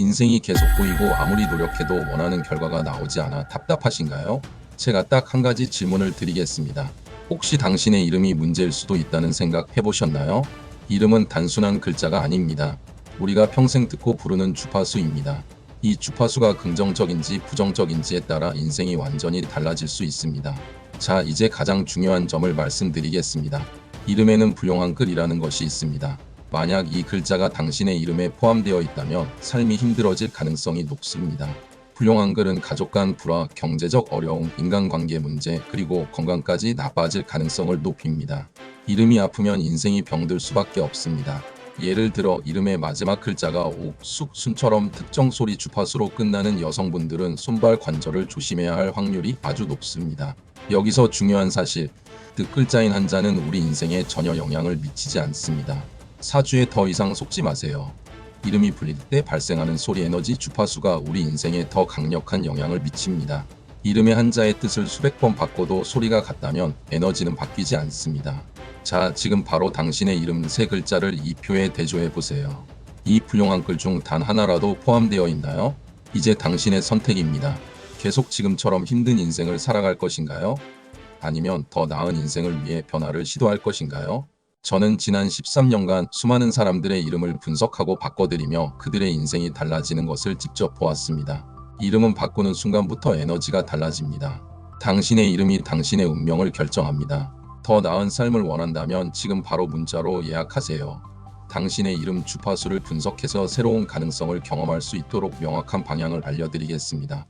인생이 계속 보이고 아무리 노력해도 원하는 결과가 나오지 않아 답답하신가요? 제가 딱 한 가지 질문을 드리겠습니다. 혹시 당신의 이름이 문제일 수도 있다는 생각 해보셨나요? 이름은 단순한 글자가 아닙니다. 우리가 평생 듣고 부르는 주파수입니다. 이 주파수가 긍정적인지 부정적인지에 따라 인생이 완전히 달라질 수 있습니다. 자, 이제 가장 중요한 점을 말씀드리겠습니다. 이름에는 불용한 글이라는 것이 있습니다. 만약 이 글자가 당신의 이름에 포함되어 있다면 삶이 힘들어질 가능성이 높습니다. 불용한 글은 가족 간 불화, 경제적 어려움, 인간관계 문제, 그리고 건강까지 나빠질 가능성을 높입니다. 이름이 아프면 인생이 병들 수밖에 없습니다. 예를 들어 이름의 마지막 글자가 옥, 숙, 순처럼 특정 소리 주파수로 끝나는 여성분들은 손발 관절을 조심해야 할 확률이 아주 높습니다. 여기서 중요한 사실, 뜻 글자인 한자는 우리 인생에 전혀 영향을 미치지 않습니다. 사주에 더 이상 속지 마세요. 이름이 불릴 때 발생하는 소리 에너지 주파수가 우리 인생에 더 강력한 영향을 미칩니다. 이름의 한자의 뜻을 수백 번 바꿔도 소리가 같다면 에너지는 바뀌지 않습니다. 자, 지금 바로 당신의 이름 세 글자를 이 표에 대조해 보세요. 이 불용한 글 중 단 하나라도 포함되어 있나요? 이제 당신의 선택입니다. 계속 지금처럼 힘든 인생을 살아갈 것인가요? 아니면 더 나은 인생을 위해 변화를 시도할 것인가요? 저는 지난 13년간 수많은 사람들의 이름을 분석하고 바꿔드리며 그들의 인생이 달라지는 것을 직접 보았습니다. 이름은 바꾸는 순간부터 에너지가 달라집니다. 당신의 이름이 당신의 운명을 결정합니다. 더 나은 삶을 원한다면 지금 바로 문자로 예약하세요. 당신의 이름 주파수를 분석해서 새로운 가능성을 경험할 수 있도록 명확한 방향을 알려드리겠습니다.